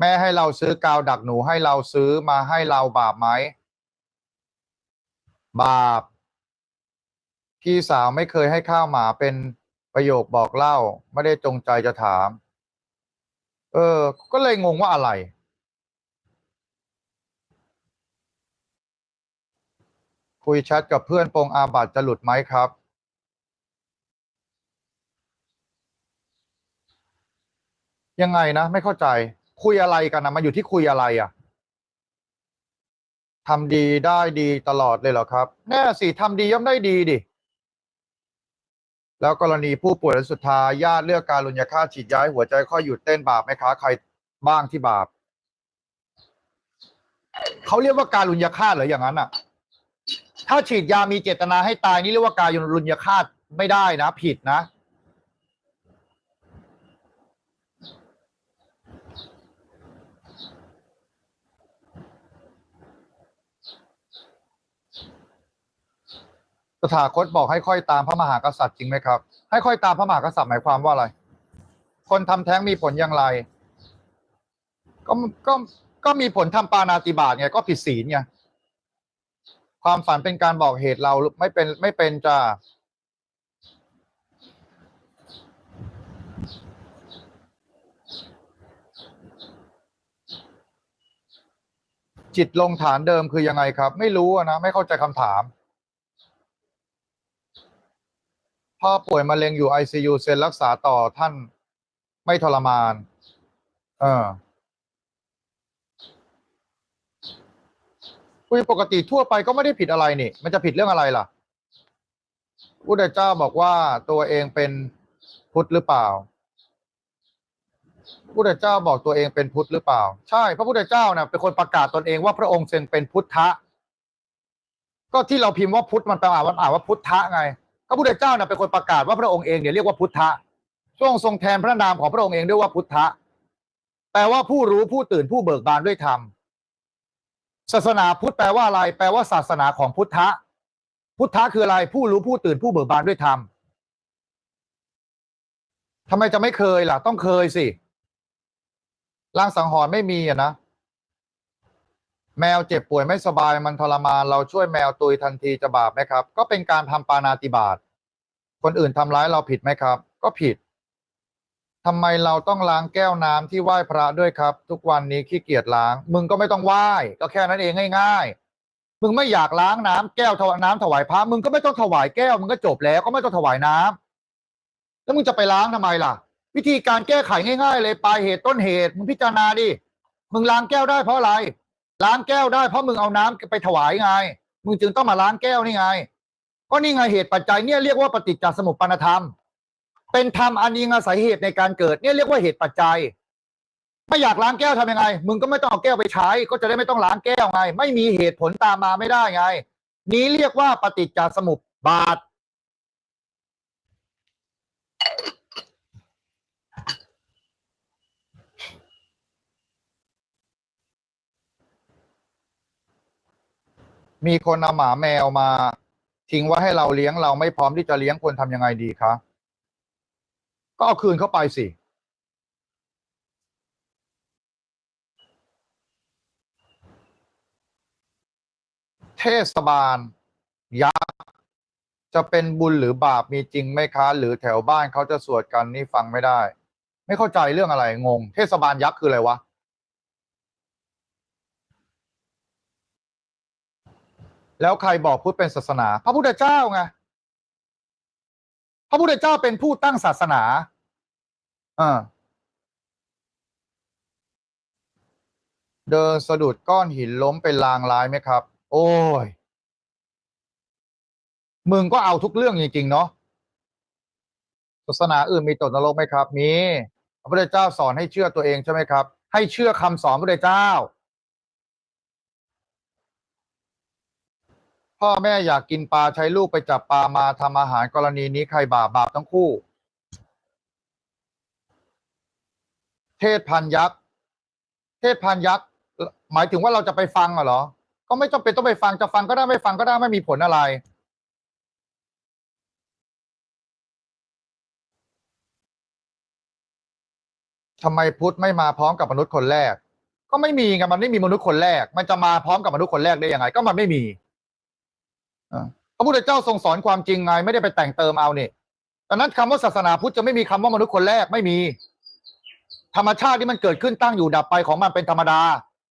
แม่ให้เราซื้อกาวดักหนูให้เราซื้อมาให้เราบาปไหม บาป พี่สาวไม่เคยให้ข้าวหมาเป็นประโยคบอกเล่า ไม่ได้จงใจจะถาม เออ ก็เลยงงว่าอะไร คุยแชทกับเพื่อนปรงอาบัตจะหลุดไหมครับยังไงนะ ไม่เข้าใจ คุยอะไรกันนะมาอยู่ที่คุยอะไรอะ่ะทำดีได้ดีตลอดเลยเหรอครับ แน่สิทำดีย่อมได้ดีดิ แล้วกรณีผู้ป่วยรายสุดท้ายญาติเลือกการลุญยาฆ่าฉีดย้ายหัวใจค่อยหยุดเต้นบาปไหมคะใครบ้างที่บาปเขาเรียกว่าการลุญยาฆ่าเหรออย่างนั้นอะ ถ้าฉีดยามีเจตนาให้ตายนี่เรียกว่าการลุญยาฆ่าไม่ได้นะ ผิดนะ สถาคตบอกให้ค่อยตามพระมหากษัตริย์จริงไหมครับ ให้ค่อยตามพระมหากษัตริย์หมายความว่าอะไร คนทำแท้งมีผลอย่างไร ก็ก็ก็มีผลทำปานาติบาตไงก็ผิดศีลไงความฝันเป็นการบอกเหตุเราไม่เป็นไม่เป็นจ้าจิตลงฐานเดิมคือยังไงครับ ไม่รู้นะ ไม่เข้าใจคำถาม พ่อป่วยมะเร็งอยู่ ICU เซ็นรักษาต่อท่านไม่ทรมาน เออคุยปกติทั่วไปก็ไม่ได้ผิดอะไรนี่ มันจะผิดเรื่องอะไรล่ะพุทธเจ้าบอกว่าตัวเองเป็นพุทธหรือเปล่าพุทธเจ้าบอกตัวเองเป็นพุทธหรือเปล่า ใช่ พระพุทธเจ้าเนี่ยเป็นคนประกาศตนเองว่าพระองค์เซ็นเป็นพุทธะ ก็ที่เราพิมพ์ว่าพุทธมันแปลว่าอ่านว่าพุทธะไง พระพุทธเจ้าเนี่ยเป็นคนประกาศว่าพระองค์เองเนี่ยเรียกว่าพุทธะทรงทรงแทนพระนามของพระองค์เองด้วยว่าพุทธะแปลว่าผู้รู้ผู้ตื่นผู้เบิกบานด้วยธรรมศาสนาพุทธแปลว่าอะไร แปลว่าศาสนาของพุทธะพุทธะคืออะไร ผู้รู้ผู้ตื่นผู้เบิกบานด้วยธรรมทำไมจะไม่เคยล่ะ ต้องเคยสิร่างสังหรณ์ไม่มีอะนะ แมวเจ็บป่วยไม่สบายมันทรมานเราช่วยแมวตุยทันทีจะบาปไหมครับ ก็เป็นการทำปานาติบาตคนอื่นทำร้ายเราผิดไหมครับ ก็ผิดทำไมเราต้องล้างแก้วน้ำที่ไหว้พระด้วยครับ ทุกวันนี้ขี้เกียจล้าง มึงก็ไม่ต้องไหว้ก็แค่นั้นเองง่าย ๆ มึงไม่อยากล้างน้ำแก้วถวายน้ำถวายพระมึงก็ไม่ต้องถวายแก้วมึงก็จบแล้วก็ไม่ต้องถวายน้ำแล้วมึงจะไปล้างทำไมล่ะ วิธีการแก้ไขง่าย ๆ เลยปลายเหตุต้นเหตุมึงพิจารณาดิมึงล้างแก้วได้เพราะอะไร ล้างแก้วได้เพราะมึงเอาน้ำไปถวายไง มึงจึงต้องมาล้างแก้วนี่ไง ก็นี่ไงเหตุปัจจัยเนี่ยเรียกว่าปฏิจจสมุปปนธรรม เป็นธรรมอันยิงอาศัยเหตุในการเกิดเนี่ยเรียกว่าเหตุปัจจัย ไม่อยากล้างแก้วทำยังไง มึงก็ไม่ต้องเอาแก้วไปใช้ ก็จะได้ไม่ต้องล้างแก้วไง ไม่มีเหตุผลตามมาไม่ได้ไง นี้เรียกว่าปฏิจจสมุปบาท มีคนเอาหมาแมวมา ทิ้งไว้ให้เราเลี้ยงเราไม่พร้อมที่จะเลี้ยงควรทำยังไงดีคะก็เอาคืนเข้าไปสิเทศบาล ยักษ์จะเป็นบุญหรือบาปมีจริงไหมคะ หรือแถวบ้านเขาจะสวดกันนี่ฟังไม่ได้ ไม่เข้าใจเรื่องอะไรงง เทศบาลยักษ์คืออะไรวะ แล้วใครบอกพุทธเป็นศาสนา พระพุทธเจ้าไงพระพุทธเจ้าเป็นผู้ตั้งศาสนาอ่าเดินสะดุดก้อนหินล้มเป็นลางร้ายไหมครับ โอ้ย มึงก็เอาทุกเรื่องจริงๆเนาะศาสนาอื่นมีตกนรกไหมครับ มีพระพุทธเจ้าสอนให้เชื่อตัวเองใช่ไหมครับ ให้เชื่อคำสอนพระพุทธเจ้า พ่อแม่อยากกินปลาใช้ลูกไปจับปลามาทำอาหารกรณีนี้ใครบาปบาปทั้งคู่ เทศพันยักษ์ เทศพันยักษ์หมายถึงว่าเราจะไปฟังเหรอ ก็ไม่จำเป็นต้องไปฟังจะฟังก็ได้ไม่ฟังก็ได้ไม่มีผลอะไร ทำไมพุทธไม่มาพร้อมกับมนุษย์คนแรก ก็ไม่มีไงมันไม่มีมนุษย์คนแรก มันจะมาพร้อมกับมนุษย์คนแรกได้ยังไง ก็มันไม่มี พระพุทธเจ้าทรงสอนความจริงไง ไม่ได้ไปแต่งเติมเอาเนี่ยดังนั้นคำว่าศาสนาพุทธจะไม่มีคำว่ามนุษย์คนแรกไม่มี ธรรมชาติที่มันเกิดขึ้นตั้งอยู่ดับไปของมันเป็นธรรมดา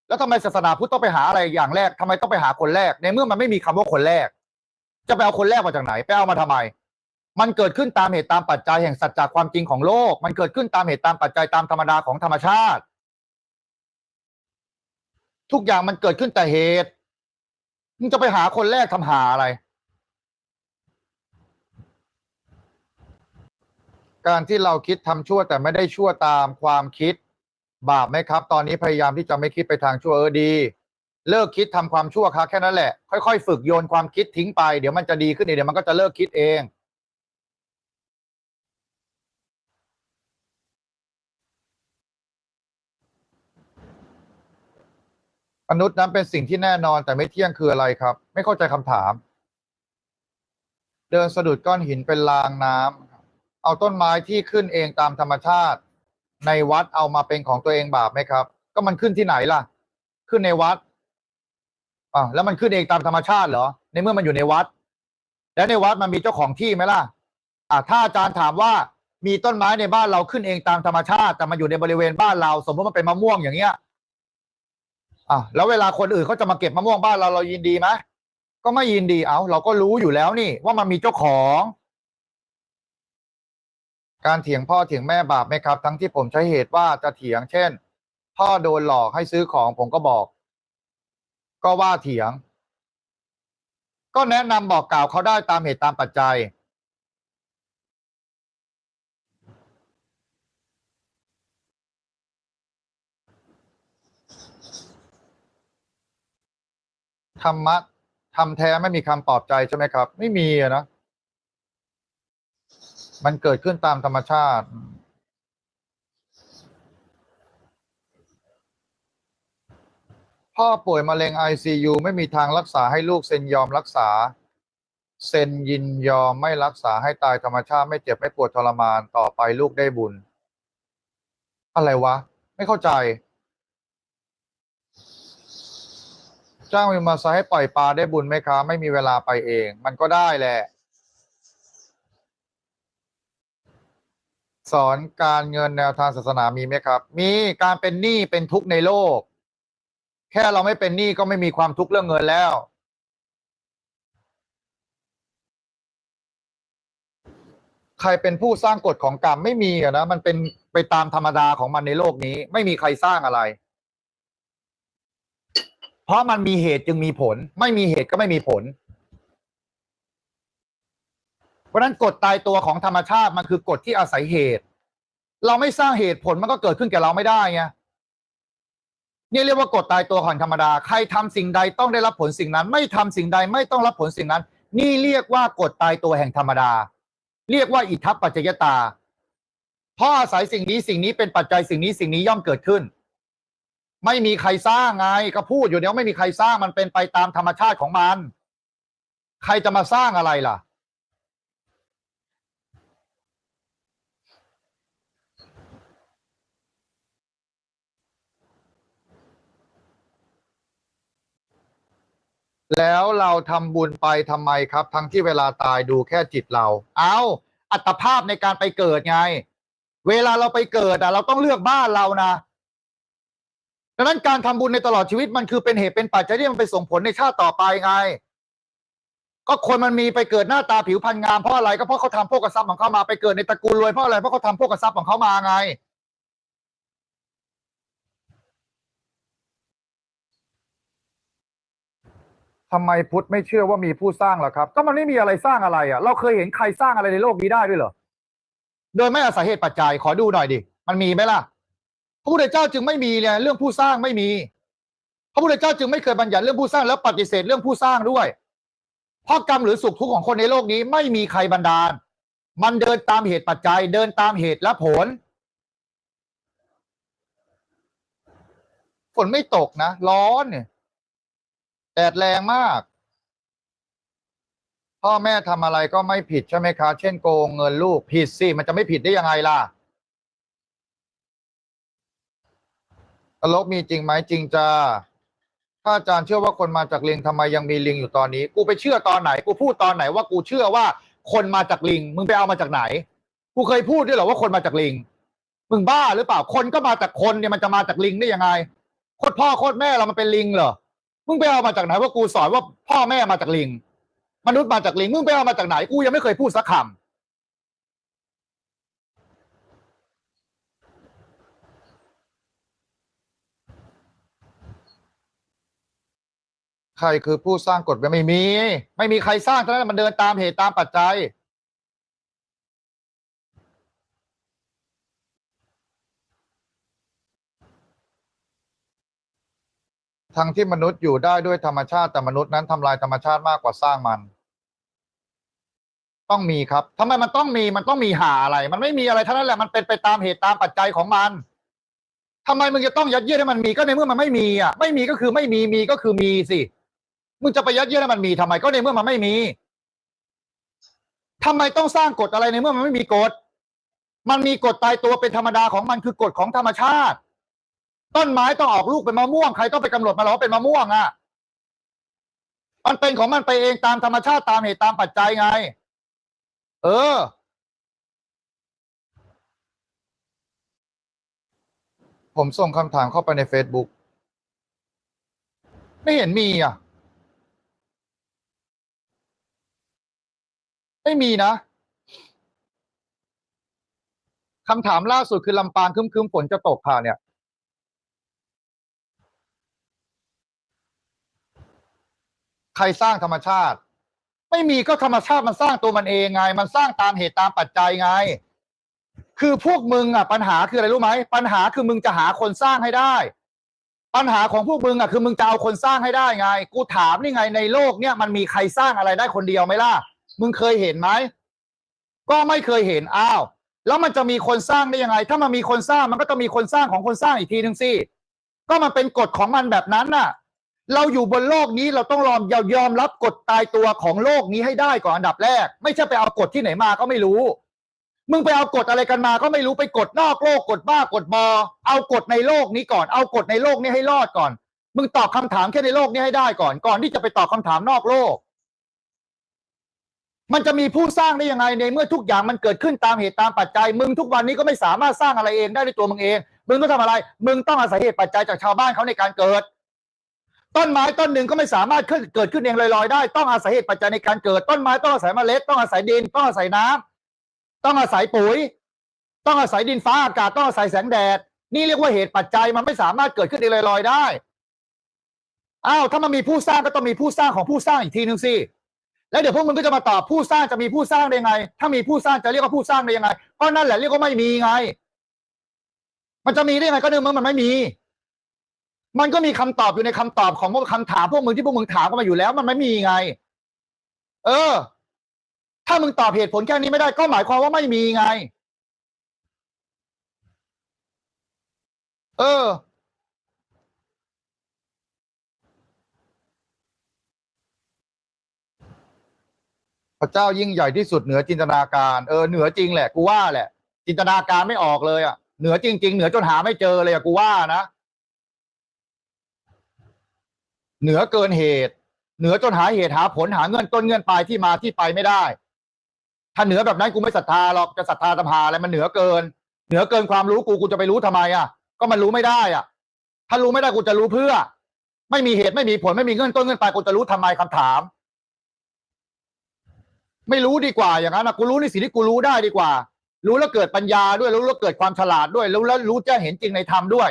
แล้วทำไมศาสนาพุทธต้องไปหาอะไรอย่างแรกทำไมต้องไปหาคนแรก ในเมื่อมันไม่มีคำว่าคนแรก จะไปเอาคนแรกมาจากไหนไปเอามาทำไม มันเกิดขึ้นตามเหตุตามปัจจัยแห่งสัจจความจริงของโลก มันเกิดขึ้นตามเหตุตามปัจจัยตามธรรมดาของธรรมชาติ ทุกอย่างมันเกิดขึ้นแต่เหตุ มึงจะไปหาคนแรกทำหาอะไร การที่เราคิดทำชั่วแต่ไม่ได้ชั่วตามความคิด บาปไหมครับ ตอนนี้พยายามที่จะไม่คิดไปทางชั่วเออดี เลิกคิดทำความชั่วครับแค่นั้นแหละ ค่อยๆ ฝึกโยนความคิดทิ้งไป เดี๋ยวมันจะดีขึ้นเองเดี๋ยวมันก็จะเลิกคิดเอง มนุษย์นั้นเป็นสิ่งที่แน่นอนแต่ไม่เที่ยงคืออะไรครับ ไม่เข้าใจคำถาม เดินสะดุดก้อนหินเป็นรางน้ำเอาต้นไม้ที่ขึ้นเองตามธรรมชาติ ในวัดเอามาเป็นของตัวเองบาปไหมครับ ก็มันขึ้นที่ไหนล่ะ ขึ้นในวัดอ่าแล้วมันขึ้นเองตามธรรมชาติเหรอ ในเมื่อมันอยู่ในวัด แล้วในวัดมันมีเจ้าของที่ไหมล่ะอ่าถ้าอาจารย์ถามว่ามีต้นไม้ในบ้านเราขึ้นเองตามธรรมชาติ แต่มันอยู่ในบริเวณบ้านเรา สมมติมันเป็นมะม่วงอย่างเงี้ย อะแล้วเวลาคนอื่นเขาจะมาเก็บมะม่วงบ้านเราเรายินดีไหมก็ไม่ยินดีเอาเราก็รู้อยู่แล้วนี่ ว่ามันมีเจ้าของ การเถียงพ่อเถียงแม่บาปไหมครับ ทั้งที่ผมใช้เหตุว่าจะเถียง เช่น พ่อโดนหลอกให้ซื้อของผมก็บอก ก็ว่าเถียง ก็แนะนำบอกกล่าวเขาได้ตามเหตุตามปัจจัย ธรรมะทำแท้ไม่มีคำปลอบใจใช่ไหมครับ ไม่มีอะนะ มันเกิดขึ้นตามธรรมชาติพ่อป่วยมะเร็ง ICU ไม่มีทางรักษาให้ลูกเซ็นยอมรักษา เซ็นยินยอมไม่รักษาให้ตายธรรมชาติไม่เจ็บไม่ปวดทรมานต่อไปลูกได้บุญ อะไรวะ ไม่เข้าใจ จ้างวินมอเตอร์ไซค์ให้ปล่อยปลาได้บุญไหมคะไม่มีเวลาไปเอง มันก็ได้แหละ สอนการเงินแนวทางศาสนามีไหมครับ มีการเป็นหนี้เป็นทุกข์ในโลก แค่เราไม่เป็นหนี้ก็ไม่มีความทุกข์เรื่องเงินแล้ว ใครเป็นผู้สร้างกฎของกรรมไม่มีอะนะมันเป็นไปตามธรรมดาของมันในโลกนี้ ไม่มีใครสร้างอะไร เพราะมันมีเหตุจึงมีผล ไม่มีเหตุก็ไม่มีผล เพราะฉะนั้นกฎตายตัวของธรรมชาติมันคือกฎที่อาศัยเหตุ เราไม่สร้างเหตุผลมันก็เกิดขึ้นแก่เราไม่ได้ไงนี่เรียกว่ากฎตายตัวของธรรมดา ใครทำสิ่งใดต้องได้รับผลสิ่งนั้น ไม่ทำสิ่งใดไม่ต้องรับผลสิ่งนั้น นี่เรียกว่ากฎตายตัวแห่งธรรมดา เรียกว่าอิทัปปัจจยตาเพราะอาศัยสิ่งนี้สิ่งนี้เป็นปัจจัยสิ่งนี้สิ่งนี้ย่อมเกิดขึ้น ไม่มีใครสร้างไงก็พูดอยู่เดียวไม่มีใครสร้างมันเป็นไปตามธรรมชาติของมัน ใครจะมาสร้างอะไรล่ะ แล้วเราทำบุญไปทำไมครับ ทั้งที่เวลาตายดูแค่จิตเรา เอาอัตภาพในการไปเกิดไง เวลาเราไปเกิดอะเราต้องเลือกบ้านเรานะ ดังนั้นการทำบุญในตลอดชีวิตมันคือเป็นเหตุเป็นปัจจัยที่มันไปส่งผลในชาติต่อไปไง ก็คนมันมีไปเกิดหน้าตาผิวพรรณงามเพราะอะไรก็เพราะเขาทำโภคทรัพย์ของเขามาไปเกิดในตระกูลรวยเพราะอะไรเพราะเขาทำโภคทรัพย์ของเขามาไงทำไมพุทธไม่เชื่อว่ามีผู้สร้างล่ะครับ ก็มันไม่มีอะไรสร้างอะไรอะ เราเคยเห็นใครสร้างอะไรในโลกนี้ได้ด้วยเหรอโดยไม่อาศัยเหตุปัจจัยขอดูหน่อยดิมันมีไหมล่ะ พระพุทธเจ้าจึงไม่มีเนี่ยเรื่องผู้สร้างไม่มี พระพุทธเจ้าจึงไม่เคยบัญญัติเรื่องผู้สร้างแล้วปฏิเสธเรื่องผู้สร้างด้วยเพราะกรรมหรือสุขทุกข์ของคนในโลกนี้ไม่มีใครบันดาล มันเดินตามเหตุปัจจัย เดินตามเหตุและผล ฝนไม่ตกนะ ร้อนเนี่ยแดดแรงมาก พ่อแม่ทำอะไรก็ไม่ผิดใช่ไหมคะ เช่นโกงเงินลูกผิดสิ มันจะไม่ผิดได้ยังไงล่ะ นรกมีจริงไหมจริงจ้าถ้าอาจารย์เชื่อว่าคนมาจากลิงทำไมยังมีลิงอยู่ตอนนี้ กูไปเชื่อตอนไหน กูพูดตอนไหนว่ากูเชื่อว่าคนมาจากลิง มึงไปเอามาจากไหน กูเคยพูดด้วยเหรอว่าคนมาจากลิง มึงบ้าหรือเปล่า คนก็มาจากคนเนี่ยมันจะมาจากลิงได้ยังไง โคตรพ่อโคตรแม่เรามันเป็นลิงเหรอ มึงไปเอามาจากไหนว่ากูสอนว่าพ่อแม่มาจากลิง มนุษย์มาจากลิง มึงไปเอามาจากไหน กูยังไม่เคยพูดสักคำ ใครคือผู้สร้างกฎไม่มี ไม่มีใครสร้างเท่านั้นมันเดินตามเหตุตามปัจจัย ทั้งที่มนุษย์อยู่ได้ด้วยธรรมชาติแต่มนุษย์นั้นทำลายธรรมชาติมากกว่าสร้างมัน ต้องมีครับทำไมมันต้องมีมันต้องมีหาอะไร มันไม่มีอะไรเท่านั้นแหละมันเป็นไปตามเหตุตามปัจจัยของมันทำไมมึงจะต้องยัดเยียดให้มันมีก็ในเมื่อมันไม่มีอะ ไม่มีก็คือไม่มีมีก็คือมีสิ มึงจะไปยัดเยียดให้มันมีทำไมก็ในเมื่อมันไม่มีทำไมต้องสร้างกฎอะไรในเมื่อมันไม่มีกฎมันมีกฎตายตัวเป็นธรรมดาของมันคือกฎของธรรมชาติ ต้นไม้ต้องออกลูกเป็นมะม่วงใครต้องไปกำหนดมาหรอเป็นมะม่วงอะมันเป็นของมันไปเองตามธรรมชาติตามเหตุตามปัจจัยไง เออ ผมส่งคำถามเข้าไปใน Facebook ไม่เห็นมีอะ ไม่มีนะคำถามล่าสุดคือลำปางครึ้มๆฝนจะตกค่ะเนี่ย ใครสร้างธรรมชาติ ไม่มีก็ธรรมชาติมันสร้างตัวมันเองไง มันสร้างตามเหตุตามปัจจัยไง คือพวกมึงอะ ปัญหาคืออะไรรู้ไหมปัญหาคือมึงจะหาคนสร้างให้ได้ ปัญหาของพวกมึงอะคือมึงจะเอาคนสร้างให้ได้ไง กูถามนี่ไงในโลกเนี่ยมันมีใครสร้างอะไรได้คนเดียวไหมล่ะ มึงเคยเห็นไหมก็ไม่เคยเห็นอ้าว แล้วมันจะมีคนสร้างได้ยังไง ถ้ามันมีคนสร้างมันก็ต้องมีคนสร้างของคนสร้างอีกทีหนึ่งสิก็มันเป็นกฎของมันแบบนั้นน่ะ เราอยู่บนโลกนี้เราต้องยอมยอมรับกฎตายตัวของโลกนี้ให้ได้ก่อนอันดับแรก ไม่ใช่ไปเอากฎที่ไหนมาก็ไม่รู้ มึงไปเอากฎอะไรกันมาก็ไม่รู้ไปกฎนอกโลกกฎบ้ากฎบอ เอากฎในโลกนี้ก่อน เอากฎในโลกนี้ให้รอดก่อน มึงตอบคำถามแค่ในโลกนี้ให้ได้ก่อน ก่อนที่จะไปตอบคำถามนอกโลก มันจะมีผู้สร้างได้ยังไงในเมื่อทุกอย่างมันเกิดขึ้นตามเหตุตามปัจจัย มึงทุกวันนี้ก็ไม่สามารถสร้างอะไรเองได้ด้วยตัวมึงเอง มึงต้องทำอะไร มึงต้องอาศัยเหตุปัจจัยจากชาวบ้านเขาในการเกิด ต้นไม้ต้นหนึ่งก็ไม่สามารถขึ้นเกิดขึ้นเองลอยๆได้ ต้องอาศัยเหตุปัจจัยในการเกิด ต้นไม้ต้องอาศัยเมล็ด ต้องอาศัยดิน ต้องอาศัยน้ำต้องอาศัยปุ๋ย ต้องอาศัยดินฟ้าอากาศ ต้องอาศัยแสงแดด นี่เรียกว่าเหตุปัจจัยมันไม่สามารถเกิดขึ้นเองลอยๆได้ อ้าว ถ้ามันมีผู้สร้างก็ต้องมีผู้สร้างของผู้สร้างอีกทีหนึ่งสิ แล้วเดี๋ยวพวกมึงก็จะมาตอบผู้สร้างจะมีผู้สร้างได้ยังไง ถ้ามีผู้สร้างจะเรียกว่าผู้สร้างได้ยังไงก็นั่นแหละเรียกว่าไม่มีไง มันจะมีได้ยังไงก็เนื่องเมื่อมันไม่มี มันก็มีคำตอบอยู่ในคำตอบของพวกคำถามพวกมึงที่พวกมึงถามกันมาอยู่แล้ว มันไม่มีไง เออ ถ้ามึงตอบเหตุผลแค่นี้ไม่ได้ก็หมายความว่าไม่มีไง เออ ระเจ้ายิ่งใหญ่ที่สุดเหนือจินตนาการเออเหนือจริงแหละกูว่าแหละ จินตนาการไม่ออกเลยอะเหนือจริง ๆ เหนือจนหาไม่เจอเลยอะกูว่านะเหนือเกินเหตุ เหนือจนหาเหตุหาผลหาเงินต้นเงินปลายที่มาที่ไปไม่ได้ ถ้าเหนือแบบนั้นกูไม่ศรัทธาหรอกจะศรัทธาตะพาอะไรมันเหนือเกิน เหนือเกินความรู้กูกูจะไปรู้ทำไมอะ ก็มันรู้ไม่ได้อะ ถ้ารู้ไม่ได้กูจะรู้เพื่อ ไม่มีเหตุไม่มีผลไม่มีเงินต้นเงินปลายกูจะรู้ทำไมคำถาม ไม่รู้ดีกว่าอย่างนั้นนะกูรู้ในสิ่งที่กูรู้ได้ดีกว่า รู้แล้วเกิดปัญญาด้วย รู้แล้วเกิดความฉลาดด้วย รู้แล้วรู้แจ้งเห็นจริงในธรรมด้วย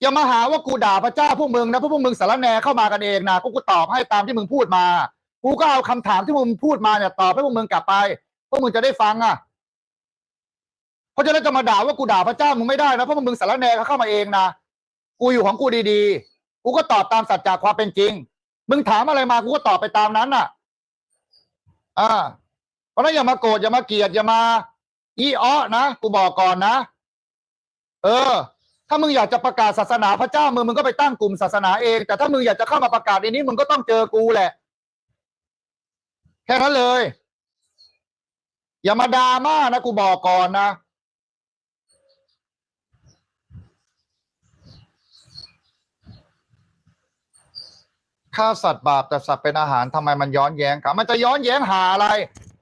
อย่ามาหาว่ากูด่าพระเจ้าพวกมึงนะพวกพวกมึงสารแนเข้ามากันเองนะกูกูตอบให้ตามที่มึงพูดมา กูก็เอาคำถามที่มึงพูดมาเนี่ยตอบให้พวกมึงกลับไป พวกมึงจะได้ฟังอะเพราะฉะนั้นจะมาด่าว่ากูด่าพระเจ้ามึงไม่ได้นะเพราะมึงสารแหนเข้ามาเองนะกูอยู่ของกูดีๆ กูก็ตอบตามสัจจะความเป็นจริง มึงถามอะไรมากูก็ตอบไปตามนั้นน่ะ อ่า เพราะฉะนั้นอย่ามาโกรธอย่ามาเกลียดอย่ามาอีอ้อนะกูบอกก่อนนะ เออ ถ้ามึงอยากจะประกาศศาสนาพระเจ้ามึงมึงก็ไปตั้งกลุ่มศาสนาเอง แต่ถ้ามึงอยากจะเข้ามาประกาศในนี้มึงก็ต้องเจอกูแหละ แค่นั้นเลย อย่ามาดราม่านะกูบอกก่อนนะ ฆ่าสัตว์บาปแต่สัตว์เป็นอาหารทำไมมันย้อนแย้งกันมันจะย้อนแย้งหาอะไร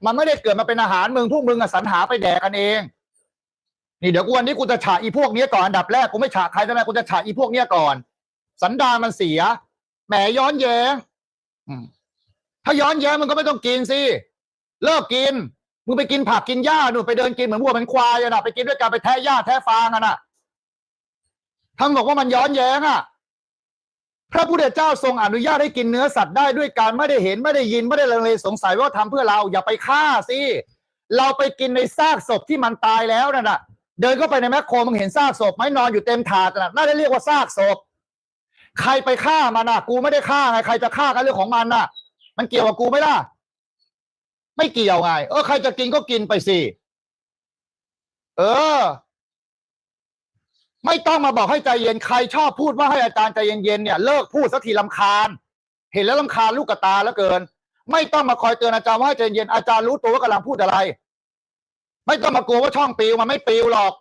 มันไม่ได้เกิดมาเป็นอาหารมึงพวกมึงอะสรรหาไปแดกกันเอง นี่เดี๋ยวกูวันนี้กูจะฉาอีพวกเนี้ยก่อนอันดับแรกกูไม่ฉาใครทั้งนั้นกูจะฉาอีพวกเนี้ยก่อน สันดานมันเสียแหมย้อนแย้งถ้าย้อนแย้งมึงก็ไม่ต้องกินสิเลิกกินมึงไปกินผักกินหญ้าหนูไปเดินกินเหมือนวัวเหมือนควายอะนะไปกินด้วยกันไปแทะหญ้าแทะฟางอะนะทั้งบอกว่ามันย้อนแย้งอะ พระพุทธเจ้าทรงอนุญาตให้กินเนื้อสัตว์ได้ด้วยการไม่ได้เห็นไม่ได้ยินไม่ได้ลังเลสงสัยว่าทำเพื่อเราอย่าไปฆ่าสิเราไปกินในซากศพที่มันตายแล้วนั่นน่ะเดินเข้าไปในแมคโครมึงเห็นซากศพไหมนอนอยู่เต็มถาดน่ะน่าจะเรียกว่าซากศพ ใครไปฆ่ามันน่ะ กูไม่ได้ฆ่าไงใครจะฆ่ากันเรื่องของมันน่ะ มันเกี่ยวกับกูไหมล่ะ ไม่เกี่ยวไงเออใครจะกินก็กินไปสิเออ ไม่ต้องมาบอกให้ใจเย็นใครชอบพูดว่าให้อาจารย์ใจเย็นๆเนี่ยเลิกพูดสักทีลำคาญ เห็นแล้วลำคาญลูกกระตาแล้วเกิน ไม่ต้องมาคอยเตือนอาจารย์ว่าให้ใจเย็นอาจารย์รู้ตัวว่ากำลังพูดอะไร ไม่ต้องมากลัวว่าช่องปิวมันไม่ปิวหรอก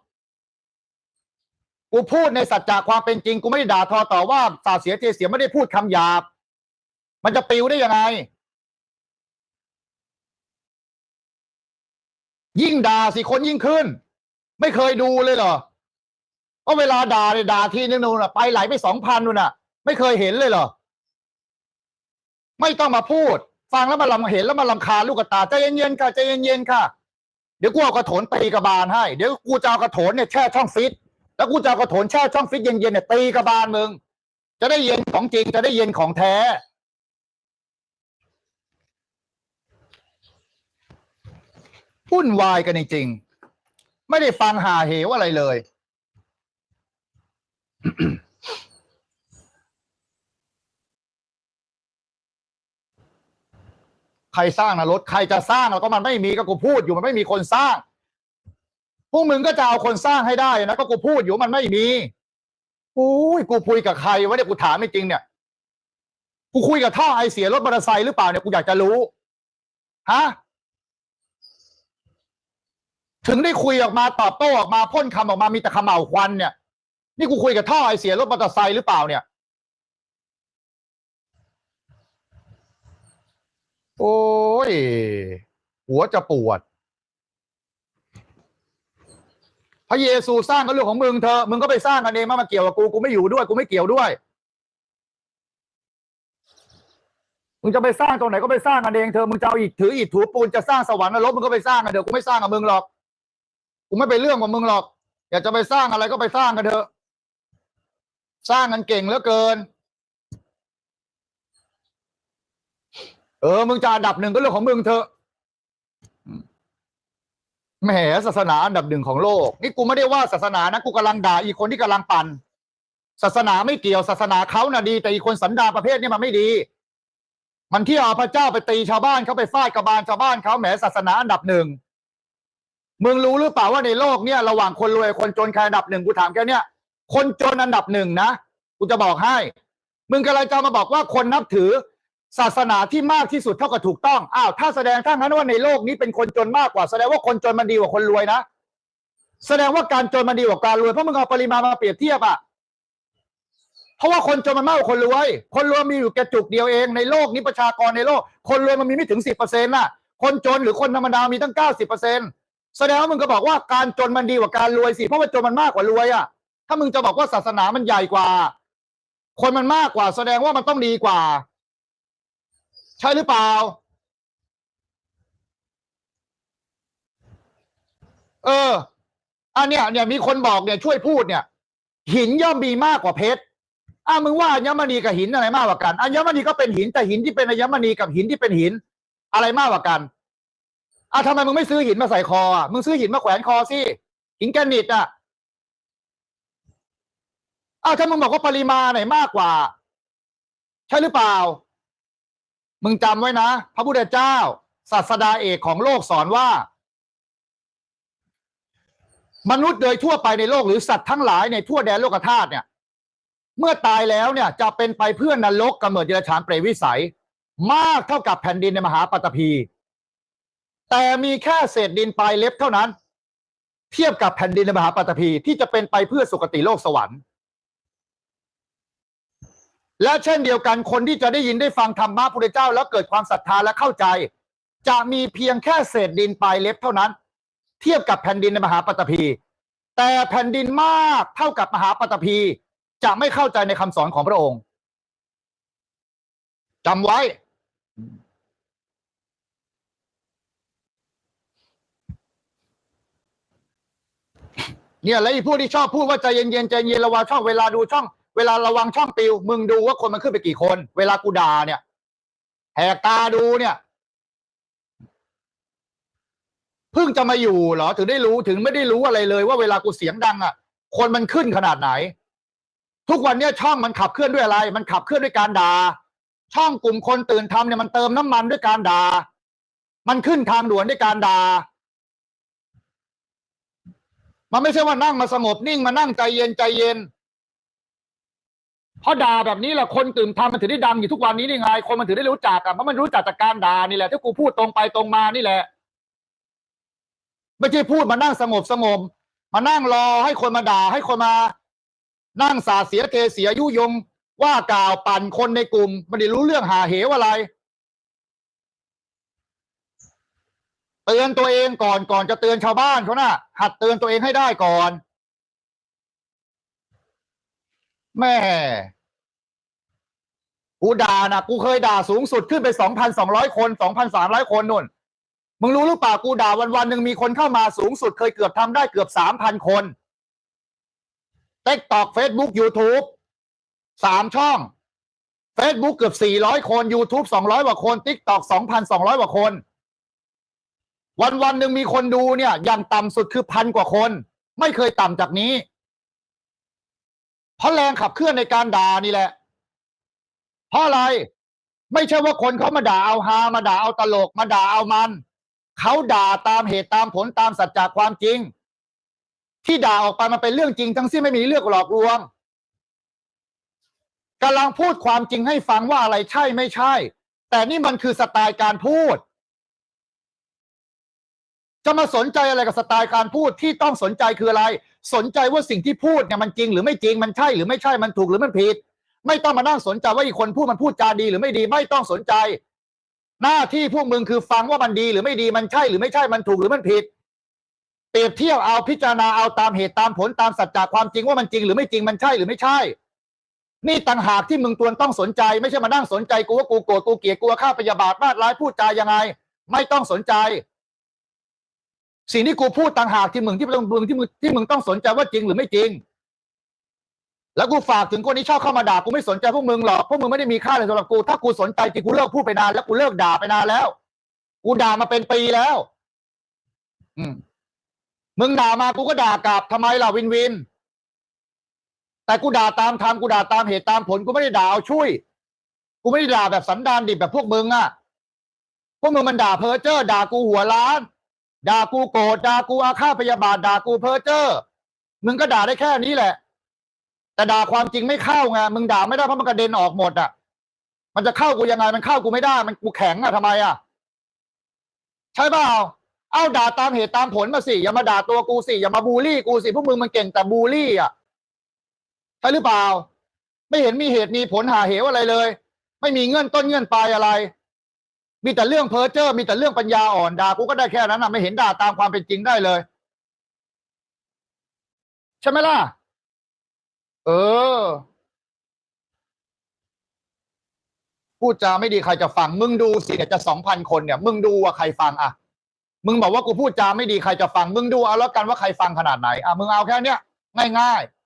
กูพูดในสัจจะความเป็นจริงกูไม่ได้ด่าทอต่อว่าสาเสียเจเสียไม่ได้พูดคำหยาบ มันจะปิวได้ยังไง ยิ่งด่าสิคนยิ่งขึ้น ไม่เคยดูเลยเหรอ ก็เวลาด่าเนี่ยด่าทีนึงนู่นน่ะไปไหลไปสองพันนู่นน่ะ ไม่เคยเห็นเลยเหรอ ไม่ต้องมาพูด ฟังแล้วมาลำเห็นแล้วมาลำคาญลูกกระตาใจเย็นๆค่ะใจเย็นๆค่ะ เดี๋ยวกูเอากระโถนตีกระบาลให้ เดี๋ยวกูจะเอากระโถนเนี่ยแช่ช่องฟิต แล้วกูจะเอากระโถนแช่ช่องฟิตเย็นๆเนี่ยตีกระบาลมึง จะได้เย็นของจริงจะได้เย็นของแท้วุ่นวายกันจริงๆไม่ได้ฟังหาเหวอะไรเลย ใครสร้างนะรถใครจะสร้างแล้วก็มันไม่มีก็กูพูดอยู่มันไม่มีคนสร้าง พวกมึงก็จะเอาคนสร้างให้ได้นะก็กูพูดอยู่มันไม่มีอุ้ยกูคุยกับใครวะเนี่ยกูถามไม่จริงเนี่ยกูคุยกับท่อไอเสียรถมอเตอร์ไซค์หรือเปล่าเนี่ยกูอยากจะรู้ฮะถึงได้คุยออกมาตอบโต้ออกมาพ่นคำออกมามีแต่ขมเหลาควันเนี่ย นี่กูคุยกับท่อไอเสียรถมอเตอร์ไซค์หรือเปล่าเนี่ย โอ้ย หัวจะปวด พระเยซูสร้างก็เรื่องของมึงเธอ มึงก็ไปสร้างกันเองมามาเกี่ยวกับกู กูไม่อยู่ด้วย กูไม่เกี่ยวด้วย มึงจะไปสร้างตรงไหนก็ไปสร้างกันเองเธอ มึงจะเอาอิฐถืออิฐถูปูนจะสร้างสวรรค์นรกมึงก็ไปสร้างกันเถอะ กูไม่สร้างกับมึงหรอก กูไม่ไปเรื่องกับมึงหรอก อยากจะไปสร้างอะไรก็ไปสร้างกันเถอะ สร้างกันเก่งเหลือเกิน เออ มึงจะอันดับหนึ่งก็เรื่องของมึงเถอะแหมศาสนาอันดับหนึ่งของโลก นี่กูไม่ได้ว่าศาสนานะกูกำลังด่าอีคนที่กำลังปั่นศาสนาไม่เกี่ยวศาสนาเขาน่ะดี แต่อีคนสันดาประเภทนี้มันไม่ดี มันที่เอาพระเจ้าไปตีชาวบ้านเขาไปฟาดกระบาลชาวบ้านเขาแหมศาสนาอันดับหนึ่งมึงรู้หรือเปล่าว่าในโลกเนี่ยระหว่างคนรวยคนจนใครอันดับหนึ่งกูถามแค่เนี้ย คนจนอันดับหนึ่งนะกูจะบอกให้ มึงกำลังจะมาบอกว่าคนนับถือ ศาสนาที่มากที่สุดเท่ากับถูกต้องอ้าวถ้าแสดงถ้างั้นว่าในโลกนี้เป็นคนจนมากกว่าแสดงว่าคนจนมันดีกว่าคนรวยนะแสดงว่าการจนมันดีกว่าการรวยเพราะมึงเอาปริมาณมาเปรียบเทียบอะเพราะว่าคนจนมันมากกว่าคนรวย คนรวยมีอยู่แค่จุกเดียวเองในโลกนี้ประชากรในโลก คนรวยมันมีไม่ถึงสิบเปอร์เซ็นต์น่ะ คนจนหรือคนธรรมดามีตั้งเก้าสิบเปอร์เซ็นต์แสดงว่ามึงก็บอกว่าการจนมันดีกว่าการรวยสิเพราะว่าจนมันมากกว่ารวยอะ ถ้ามึงจะบอกว่าศาสนามันใหญ่กว่า คนมันมากกว่า แสดงว่ามันต้องดีกว่า ใช่หรือเปล่า เออ อันเนี้ยเนี่ยมีคนบอกเนี่ยช่วยพูดเนี่ย หินย่อมมีมากกว่าเพชรอะมึงว่าอัญมณีกับหินอะไรมากกว่ากันอัญมณีก็เป็นหินแต่หินที่เป็นอัญมณีกับหินที่เป็นหิน อะไรมากกว่ากันอะทำไมมึงไม่ซื้อหินมาใส่คออะมึงซื้อหินมาแขวนคอสิหินแกรนิตอะ อะถ้ามึงบอกว่าปริมาณไหนมากกว่า ใช่หรือเปล่า มึงจำไว้นะ พระพุทธเจ้า ศาสดาเอกของโลกสอนว่า มนุษย์โดยทั่วไปในโลกหรือสัตว์ทั้งหลายในทั่วแดนโลกธาตุเนี่ย เมื่อตายแล้วเนี่ย จะเป็นไปเพื่อนรกกำเนิดเดรัจฉานเปรตวิสัย มากเท่ากับแผ่นดินในมหาปัตตภีแต่มีแค่เศษดินปลายเล็บเท่านั้น เทียบกับแผ่นดินในมหาปัตตภีที่จะเป็นไปเพื่อสุคติโลกสวรรค์ และเช่นเดียวกันคนที่จะได้ยินได้ฟังธรรมะพุทธเจ้า แล้วเกิดความศรัทธาและเข้าใจ จะมีเพียงแค่เศษดินปลายเล็บเท่านั้น เทียบกับแผ่นดินในมหาปฐพี แต่แผ่นดินมากเท่ากับมหาปฐพี จะไม่เข้าใจในคำสอนของพระองค์จำไว้ เนี่ยแล้วไอ้พวกที่ชอบพูดว่าใจเย็นๆใจเย็นระวังช่องเวลาดูช่อง เวลาระวังช่องปิว มึงดูว่าคนมันขึ้นไปกี่คน เวลากูด่าเนี่ยแหกตาดูเนี่ยเพิ่งจะมาอยู่เหรอ ถึงได้รู้ถึงไม่ได้รู้อะไรเลย ว่าเวลากูเสียงดังอะ คนมันขึ้นขนาดไหน ทุกวันเนี้ยช่องมันขับเคลื่อนด้วยอะไร มันขับเคลื่อนด้วยการด่าช่องกลุ่มคนตื่นทำเนี่ยมันเติมน้ำมันด้วยการด่ามันขึ้นทางด่วนด้วยการด่ามันไม่ใช่ว่านั่งมาสงบนิ่งมานั่งใจเย็นใจเย็น เพราะด่าแบบนี้แหละคนตื่นทำมันถึงได้ดังอยู่ทุกวันนี้นี่ไง คนมันถึงได้รู้จักอะเพราะมันรู้จักจากการด่านี่แหละที่กูพูดตรงไปตรงมานี่แหละไม่ใช่พูดมานั่งสงบสงบมานั่งรอให้คนมาด่าให้คนมา นั่งสาเสียเทเสียยุยง ว่ากล่าวปั่นคนในกลุ่มไม่ได้รู้เรื่องหาเหวอะไรเตือนตัวเองก่อนก่อนจะเตือนชาวบ้านเขานะ่ะ หัดเตือนตัวเองให้ได้ก่อน แม่ กูด่านะกูเคยด่าสูงสุดขึ้นไปสองพันสองร้อยคนสองพันสามร้อยคนนุ่น มึงรู้หรือเปล่ากูด่าวันวันหนึ่งมีคนเข้ามาสูงสุดเคยเกือบทำได้เกือบสามพันคนเต็กตอกเฟซบุ๊กยูทูบสามช่อง Facebook เกือบสี่ร้อยคน YouTube สองร้อยกว่าคน TikTok สองพันสองร้อยกว่าคน วันวันหนึ่งมีคนดูเนี่ย อย่างต่ำสุดคือพันกว่าคน ไม่เคยต่ำจากนี้ เพราะแรงขับเคลื่อนในการด่านี่แหละ ราะอะไร ไม่ใช่ว่าคนเขามาด่าเอาฮามาด่าเอาตลกมาด่าเอามันเขาด่าตามเหตุตามผลตามสัจจะความจริง ที่ด่าออกไปมันเป็นเรื่องจริง ทั้งสิ้นไม่มีเรื่องหลอกลวงกำลังพูดความจริงให้ฟังว่าอะไรใช่ไม่ใช่ แต่นี่มันคือสไตล์การพูด จะมาสนใจอะไรกับสไตล์การพูดที่ต้องสนใจคืออะไร สนใจว่าสิ่งที่พูดเนี่ยมันจริงหรือไม่จริงมันใช่หรือไม่ใช่มันถูกหรือมันผิด ไม่ต้องมานั่งสนใจว่าอีกคนพูดมันพูดจาดีหรือไม่ดีไม่ต้องสนใจ หน้าที่พวกมึงคือฟังว่ามันดีหรือไม่ดีมันใช่หรือไม่ใช่มันถูกหรือมันผิดเปรียบเทียบเอาพิจารณาเอาตามเหตุตามผลตามสัจจะความจริงว่ามันจริงหรือไม่จริงมันใช่หรือไม่ใช่ นี่ต่างหากที่มึงควรต้องสนใจ ไม่ใช่มานั่งสนใจกูว่ากูโกรธกูเกลียดกูว่าฆ่าพยาบาทมาดร้ายพูดจายังไง ไม่ต้องสนใจ สิ่งที่กูพูดต่างหากที่มึงที่มึงที่มึงที่มึงต้องสนใจว่าจริงหรือไม่จริง แล้วกูฝากถึงคนที่ชอบเข้ามาด่ากูไม่สนใจพวกมึงหรอกพวกมึงไม่ได้มีค่าเลยสำหรับกูถ้ากูสนใจจริงกูเลิกพูดไปนานแล้วกูเลิกด่าไปนานแล้ว กูด่ามาเป็นปีแล้ว อืมมึงด่ามากูก็ด่ากลับทำไมล่ะวินวิน แต่กูด่าตามธรรมกูด่าตามเหตุตามผลกูไม่ได้ด่าเอาช่วย กูไม่ได้ด่าแบบสันดานดิบแบบพวกมึงอะพวกมึงมันด่าเพ้อเจ้อด่ากูหัวล้าน ด่ากูโกรธด่ากูอาฆาตพยาบาทด่ากูเพ้อเจ้อมึงก็ด่าได้แค่นี้แหละ แต่ด่าความจริงไม่เข้าไงมึงด่าไม่ได้เพราะมันกระเด็นออกหมดอะ มันจะเข้ากูยังไง มันเข้ากูไม่ได้ มันกูแข็งอะทำไมอะ ใช่เปล่าเอาด่าตามเหตุตามผลมาสิอย่ามาด่าตัวกูสิอย่ามาบูลลี่กูสิพวกมึงมันเก่งแต่บูลลี่อะใช่หรือเปล่า ไม่เห็นมีเหตุมีผลหาเหวอะไรเลย ไม่มีเงื่อนต้นเงื่อนปลายอะไร มีแต่เรื่องเพ้อเจ้อมีแต่เรื่องปัญญาอ่อนด่ากูก็ได้แค่นั้นนะไม่เห็นด่าตามความเป็นจริงได้เลย ใช่ไหมล่ะ เออ พูดจาไม่ดีใครจะฟัง มึงดูสิเนี่ยจะสองพันคนเนี่ย มึงดูว่าใครฟังอะ มึงบอกว่ากูพูดจาไม่ดีใครจะฟัง มึงดูเอาแล้วกันว่าใครฟังขนาดไหน อะ มึงเอาแค่เนี้ยง่ายๆ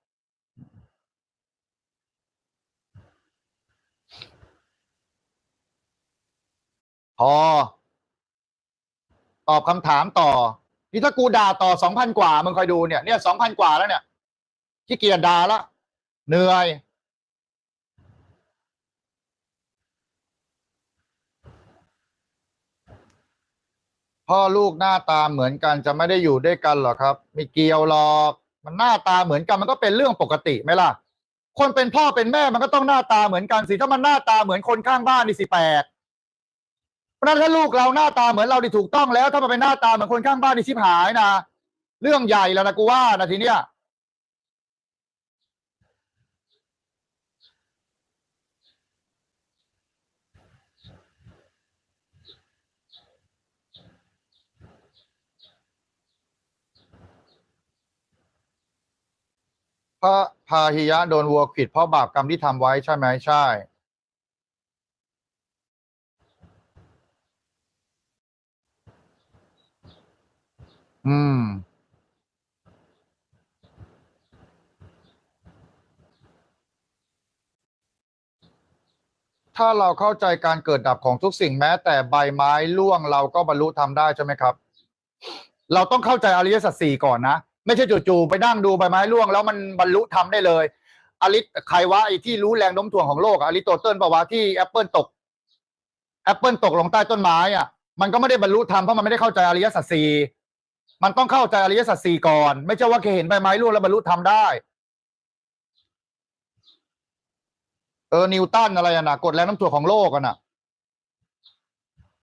พอตอบคำถามต่อ นี่ถ้ากูด่าต่อสองพันกว่า มึงคอยดูเนี่ยเนี่ยสองพันกว่าแล้วเนี่ยขี้เกียจด่าละ เหนื่อยพ่อลูกหน้าตาเหมือนกันจะไม่ได้อยู่ด้วยกันหรอครับไม่เกี่ยวหรอก มันหน้าตาเหมือนกันมันก็เป็นเรื่องปกติไหมล่ะ คนเป็นพ่อเป็นแม่มันก็ต้องหน้าตาเหมือนกันสิถ้ามันหน้าตาเหมือนคนข้างบ้านนี่สิแปลกเพราะนั้นถ้าลูกเราหน้าตาเหมือนเราดิถูกต้องแล้ว ถ้ามันเป็นหน้าตาเหมือนคนข้างบ้านนี่ชิบหายนะเรื่องใหญ่แล้วนะกูว่านะทีเนี้ย พระพาหิยะโดนวัวขิดเพราะบาปกรรมที่ทำไว้ใช่ไหมใช่ อืม ถ้าเราเข้าใจการเกิดดับของทุกสิ่งแม้ แต่ใบไม้ร่วงเราก็บรรลุทำได้ใช่ไหมครับ เราต้องเข้าใจอริยสัจสี่ก่อนนะ ไม่ใช่จู่ๆไปนั่งดูใบไม้ร่วง แล้วมันบรรลุทำได้เลยอลิสใครวะไอ้ที่รู้แรงโน้มถ่วงของโลกอะอริสโตเติลปะวะที่แอปเปิลตกแอปเปิลตกลงใต้ต้นไม้อะ มันก็ไม่ได้บรรลุธรรมเพราะมันไม่ได้เข้าใจอริยสัจสี่มันต้องเข้าใจอริยสัจสี่ก่อน ไม่ใช่ว่าแค่เห็นใบไม้ร่วงแล้วบรรลุธรรมได้เออนิวตันอะไรอะนะกฎแรงโน้ำถ่วงของโลกอะนะ